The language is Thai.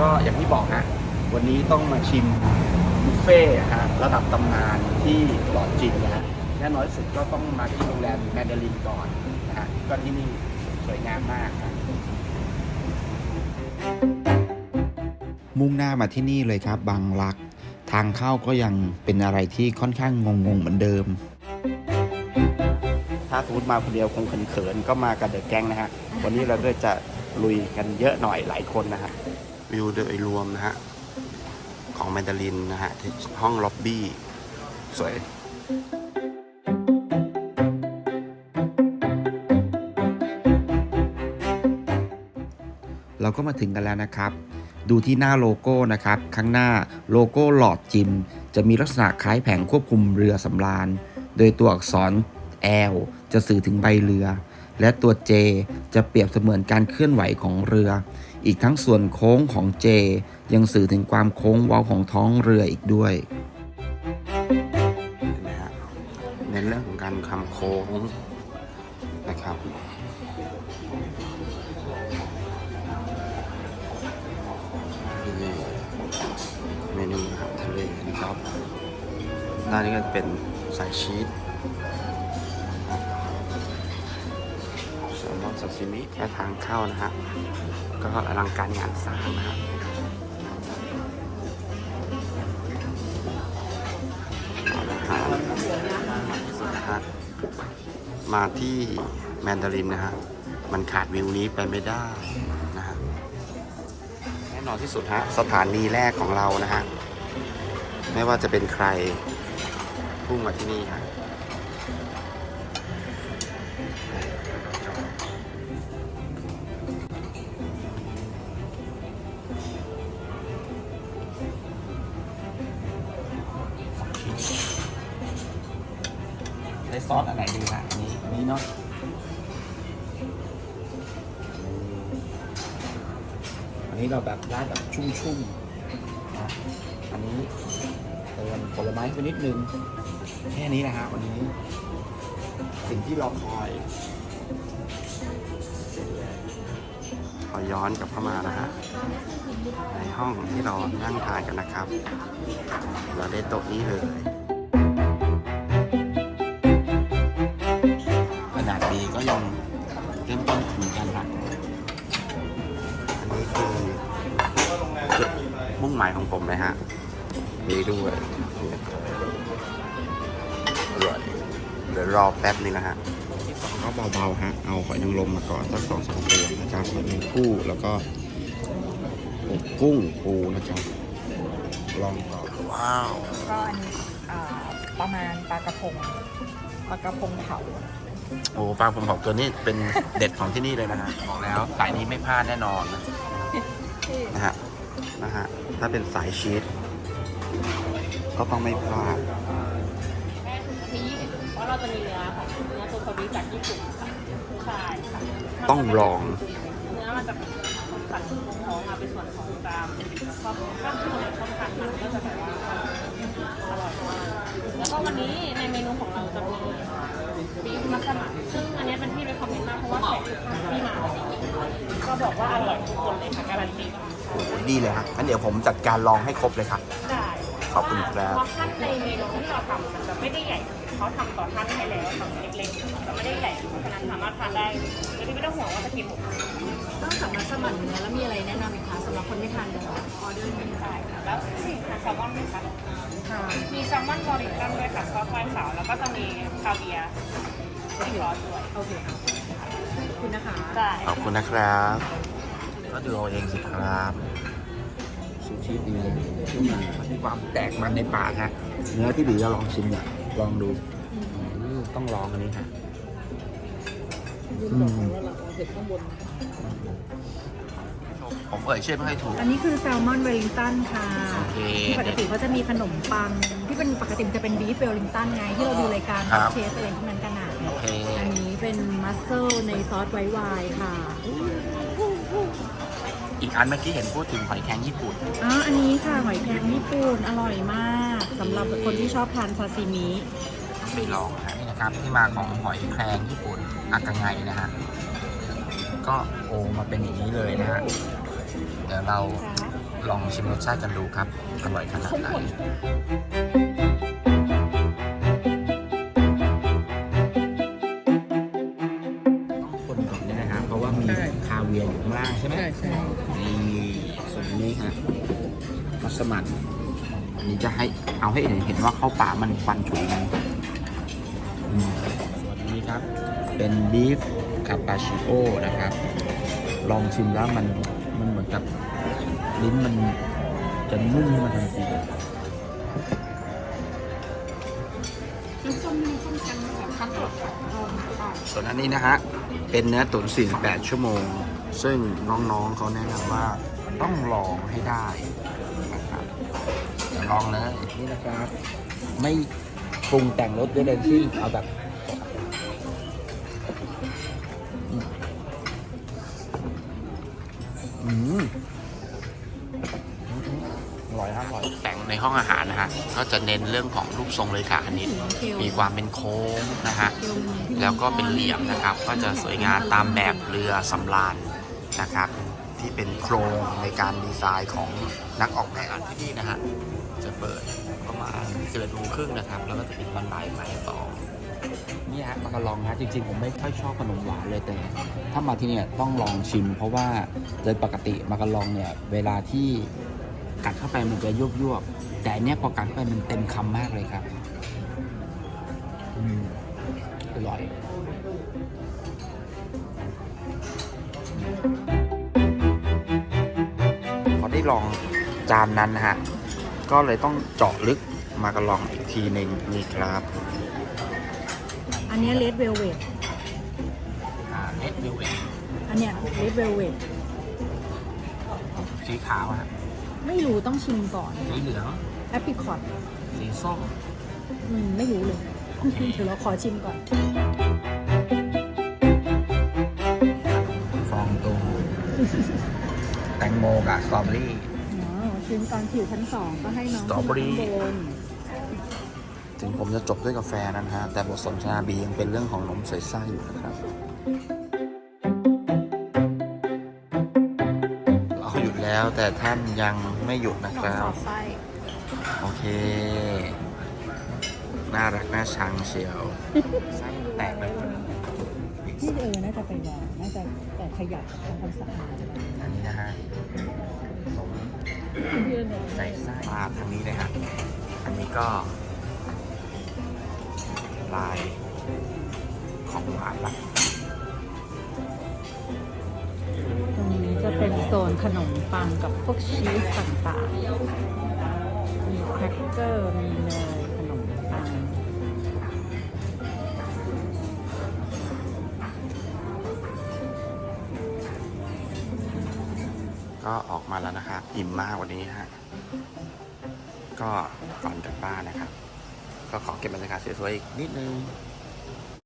ก็อย่างที่บอกฮะวันนี้ต้องมาชิมบุฟเฟ่ต์ฮะระดับตำนานที่หลอดจินนะฮะแน่นอนที่สุดก็ต้องมาที่โรงแรมแมนดารินก่อนนะฮะก็ที่นี่สวยงามมากฮะมุ่งหน้ามาที่นี่เลยครับบางรัก ทางเข้าก็ยังเป็นอะไรที่ค่อนข้างงงๆเหมือนเดิม ถ้าสมมติมาคนเดียวคงเขินๆก็มากับเดอะแก๊งนะฮะวันนี้เราก็จะลุยกันเยอะหน่อยหลายคนนะฮะ วิวโดยรวมนะฮะ ของแมนดารินนะฮะที่ห้องล็อบบี้ สวยเราก็มาถึงกันแล้วนะครับ ดูที่หน้าโลโก้นะครับ ข้างหน้าโลโก้หลอดจิม จะมีลักษณะคล้ายแผงควบคุมเรือสำราญ โดยตัวอักษร L จะสื่อถึงใบเรือ และตัว J จะเปรียบเสมือนการเคลื่อนไหวของเรือ อีกทั้งส่วนโค้งของ J ยังสื่อถึงความโค้งเว้าของท้องเรืออีกด้วยเห็นไหมฮะเน้นเรื่องของการคำโค้งนะครับนี่เมนูอาหารทะเลนะครับด้านนี้ก็เป็นสายชีส ซลมอนซาซิมิแค่ทางเข้านะฮะก็อลังการงานสร้างนะครับสุดนะฮะมาที่แมนดารินนะฮะ มันขาดวิวนี้ไปไม่ได้นะฮะ แน่นอนที่สุดฮะ สถานีแรกของเรานะฮะ ไม่ว่าจะเป็นใครพุ่งมาที่นี่ฮะ ได้ซอสอะไรดีฮะอันนี้อันนี้เนาะอันนี้เราแบบได้แบบชุ่มๆนะอันนี้เติมผลไม้ไปนิดนึง แค่นี้นะฮะวันนี้ สิ่งที่เราคอยขอย้อนกลับเข้ามานะฮะในห้องที่เรานั่งทานกันนะครับ เราได้โต๊ะนี้เลย หมายของผมเลยฮะมีด้วยอร่อยเดี๋ยวรอแป๊บนึงนะฮะที่สองก็เบาๆฮะเอาหอยนางรมมาก่อนสักสองสามตัวนะครับหอยนางคู่แล้วก็อกกุ้งปูนะครับ ลองก่อนว้าวก็อันนี้อ่าประมาณปลากระพงปลากระพงเผาโอ้ปลาผมบอกตัวนี้เป็นเด็ดของที่นี่เลยนะฮะบอกแล้วสายนี้ไม่พลาดแน่นอนนะนะฮะนะฮะ ถ้าเป็นสายชีสก็ต้องไม่พลาดที่เพราะเราจะมีเนื้อของเนื้อตัวคาบิจากญี่ปุ่นค่ะใช่ค่ะต้องลอง เนื้อมันจะสันตรงท้องมาเป็นส่วนของกรามชอบถ้าคนไหนชอบทานมันก็จะแบบว่าอร่อยมากแล้วก็วันนี้ในเมนูของเราจะมีบีฟมัสมั่นซึ่งอันนี้เป็นที่ไปคอมเมนต์มากเพราะว่าแขกทุกท่านที่มาก็บอกว่าอร่อยทุกคนเลยค่ะการันตี โอ้โหดีเลยครับงั้นเดี๋ยวผมจัดการลองให้ครบเลยครับ ได้ขอบคุณครับ เพราะท่านในเมนูที่เราทำมันจะไม่ได้ใหญ่เขาทำต่อท่านให้แล้วทำเล็กๆจะไม่ได้ใหญ่เพราะฉะนั้นสามารถทานได้โดยที่ไม่ต้องห่วงว่าจะกินหมดนอกจากมัสมั่นเนื้อแล้วมีอะไรแนะนำอีกคะสำหรับคนไม่ทานเนื้อออเดอร์นี้ได้ค่ะแล้วนี่ทานแซลมอนไหมคะค่ะมีแซลมอนบอริกันด้วยค่ะซอสไวน์ขาวแล้วก็จะมีคาเวียร์ที่ร้อนด้วยโอเคค่ะขอบคุณนะคะ ได้ ขอบคุณนะครับ ก็ดูเอาเองสิครับซูชิดีขึ้นมามีความแตกมันในปากฮะเนื้อที่บีจะลองชิมเนี่ยลองดูอืมต้องลองอันนี้ฮะอืมผมเอ่ยชื่อไม่ค่อยถูก อันนี้คือแซลมอนเวลลิงตันค่ะโอเคปกติเขาจะมีขนมปัง ที่เป็นปกติมันจะเป็นบีฟเวลลิงตันไง ที่เราดูรายการครับเชฟอะไรที่นั้นกันอะโอเคอันนี้เป็นมัสเซลในซอสไวท์ไวน์ค่ะ อีกอันเมื่อกี้เห็นพูดถึงหอยแครงญี่ปุ่น อ๋อ อันนี้ค่ะหอยแครงญี่ปุ่นอร่อยมากสำหรับคนที่ชอบทานซาซิมิ ไปลองนะนี่นะครับที่มาของหอยแครงญี่ปุ่นอากาไงนะฮะก็โอมาเป็นอย่างนี้เลยนะฮะเดี๋ยวเราค่ะลองชิมรสชาติกันดูครับอร่อยขนาดไหน สมั่นอันนี้จะให้เอาให้เห็นเห็นว่าเข้าป่ามันควันฉุยมันอืมส่วนนี้ครับ เป็นบีฟคาปาชิโอนะครับ ลองชิมแล้วมันมันเหมือนกับลิ้นมันจะนุ่มขึ้นมาทันทีน้ำส้มน้ำส้มกันแบบขั้นตอนค่ะส่วนอันนี้นะฮะ เป็นเนื้อตุ๋น48 ชั่วโมง ซึ่งน้องๆเขาแนะนำว่าต้องลองให้ได้นะครับเดี๋ยว ลองเลยนี่นะครับ ไม่ปรุงแต่งรสด้วยเลยที่เอาแบบอืมอร่อยครับอร่อย แต่งในห้องอาหารนะฮะ ก็จะเน้นเรื่องของรูปทรงเลยค่ะอันนี้ มีความเป็นโค้งนะฮะ แล้วก็เป็นเหลี่ยมนะครับ ก็จะสวยงามตามแบบเรือสำราญนะครับ ที่เป็นโครงในการดีไซน์ของนักออกแบบที่นี่นะฮะ จะเปิดประมาณเกิดโมงครึ่งนะครับ แล้วก็จะปิดตอนบ่ายบ่ายสองนี่ฮะมากะลองฮะจริงๆ ผมไม่ค่อยชอบขนมหวานเลยแต่ ถ้ามาที่เนี่ยต้องลองชิม เพราะว่าโดยปกติมากะลองเนี่ยเวลาที่กัดเข้าไปมันจะยุบยวบๆแต่อันเนี้ยพอกัดเข้าไปมันเต็มคำมากเลยครับอืมอร่อยพอได้ลองจานนั้นนะฮะ ก็เลยต้องเจาะลึกมากระลองอีกทีหนึ่งนี่ครับ อันเนี้เลดเวลเวทอ่าเล็ดวิวเองอันเนี้ยเลดเวลเวทสีขาวฮะไม่รู้ต้องชิมก่อนสีเหลืองแอปริคอตสีส้มอืมไม่รู้เลยเดี๋ยวเราขอชิมก่อนฟองตูแตงโมกับสตรอเบอรี่ อ๋อชิมตอนผิวชั้นสองก็ให้น้องสตรอเบอรี่ ขึ้นมาข้างบนถึงผมจะจบด้วยกาแฟนะฮะ แต่บทสนทนาบียังเป็นเรื่องของนมใส่ไส้อยู่นะครับ เราหยุดแล้วแต่ท่านยังไม่หยุดนะขคองรัสอบดไส้โอเค น่ารักน่าชังเชียวไส้แตกเลยนี่เออน่าจะไปวางน่าจะแต่ขยับทำความสะอาดอันนี้นะฮะผม ใส่ไส้มาทางนี้เลยฮะ อันนี้ก็ ลายของหวานละตรงนี้จะเป็นโซนขนมปังกับพวกชีสต่างๆ มีแครกเกอร์ มีเนย ก็ออกมาแล้วนะครับอิ่มมากวันนี้ฮะ ก็ก่อนกลับบ้านนะครับ ก็ขอเก็บบรรยากาศสวยๆอีกนิดนึง